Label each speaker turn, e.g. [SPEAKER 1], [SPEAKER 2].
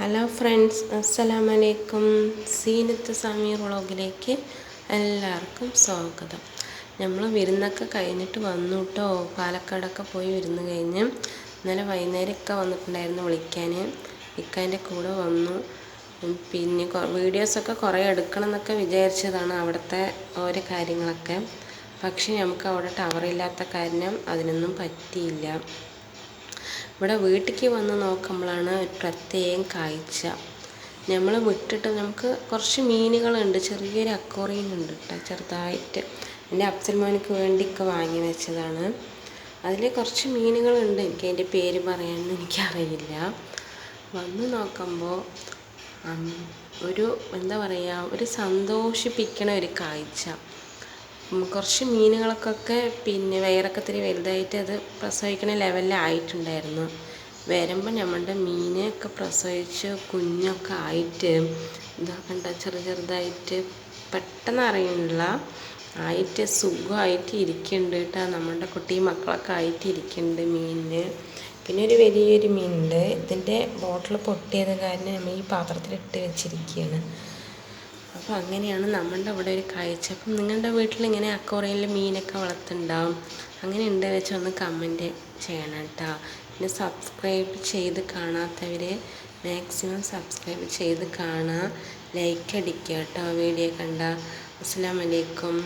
[SPEAKER 1] Hello friends അസ്സലാമലൈക്കും സീനത്ത് സമീർ വ്ളോഗിലേക്ക് എല്ലാവർക്കും സ്വാഗതം. നമ്മൾ വിരുന്നൊക്കെ കഴിഞ്ഞിട്ട് വന്നു കേട്ടോ പാലക്കാടൊക്കെ പോയി വിരുന്ന് കഴിഞ്ഞ്. ഇന്നലെ വൈകുന്നേരമൊക്കെ വന്നിട്ടുണ്ടായിരുന്നു വിളിക്കാൻ ഇക്കാന്റെ കൂടെ വന്നു. പിന്നെ വീഡിയോസൊക്കെ കുറേ എടുക്കണം എന്നൊക്കെ വിചാരിച്ചതാണ് അവിടുത്തെ ഓരോ കാര്യങ്ങളൊക്കെ. പക്ഷേ നമുക്ക് അവിടെ ടവറില്ലാത്ത കാരണം അതിനൊന്നും പറ്റിയില്ല. ഇവിടെ വീട്ടിലേക്ക് വന്ന് നോക്കുമ്പോഴാണ് ഒരു പ്രത്യേകം കാഴ്ച. നമ്മൾ വിട്ടിട്ട് നമുക്ക് കുറച്ച് മീനുകളുണ്ട് ചെറിയൊരു അക്കോറിയം ഉണ്ട് കേട്ടോ ചെറുതായിട്ട്. എന്റെ അഫ്സൽമാനക്ക് വേണ്ടി ഒക്കെ വാങ്ങി വെച്ചതാണ്. അതിൽ കുറച്ച് മീനുകളുണ്ട് എനിക്ക് അതിന്റെ പേര് പറയാനൊന്നും എനിക്കറിയില്ല. വന്ന് നോക്കുമ്പോൾ ഒരു എന്താ പറയുക ഒരു സന്തോഷിപ്പിക്കണ ഒരു കാഴ്ച. കുറച്ച് മീനുകൾക്കൊക്കെ പിന്നെ വയറൊക്കെ ഇത്തിരി വലുതായിട്ട് അത് പ്രസവിക്കണ ലെവലിലായിട്ടുണ്ടായിരുന്നു. വരുമ്പോൾ നമ്മളുടെ മീനൊക്കെ പ്രസവിച്ച് കുഞ്ഞൊക്കെ ആയിട്ട് ഇതാ കണ്ട ചെറു ചെറുതായിട്ട് പെട്ടെന്ന് അറിയുന്നില്ല ആയിട്ട് സുഖമായിട്ട് ഇരിക്കുന്നുണ്ട് കേട്ടോ. നമ്മളുടെ കുട്ടി മക്കളൊക്കെ ആയിട്ട് ഇരിക്കുന്നുണ്ട് മീനിന്. പിന്നെ ഒരു വലിയൊരു മീനുണ്ട്. ഇതിന്റെ ബോട്ടിൽ പൊട്ടിയത് കാരണം നമ്മൾ ഈ പാത്രത്തിലിട്ട് വെച്ചിരിക്കുകയാണ്. അപ്പോൾ അങ്ങനെയാണ് നമ്മളുടെ ഇവിടെ ഒരു കാഴ്ച. അപ്പം നിങ്ങളുടെ വീട്ടിൽ ഇങ്ങനെ അക്കോറിയയിൽ മീനൊക്കെ വളർത്തുന്നുണ്ടാവും. അങ്ങനെ ഉണ്ടെന്ന് വെച്ചാൽ ഒന്ന് കമന്റ് ചെയ്യണം കേട്ടോ പിന്നെ സബ്സ്ക്രൈബ് ചെയ്ത് കാണാത്തവർ മാക്സിമം സബ്സ്ക്രൈബ് ചെയ്ത് കാണുക ലൈക്ക് അടിക്കുക കേട്ടോ വീഡിയോ കണ്ട. അസ്സാം വലൈക്കും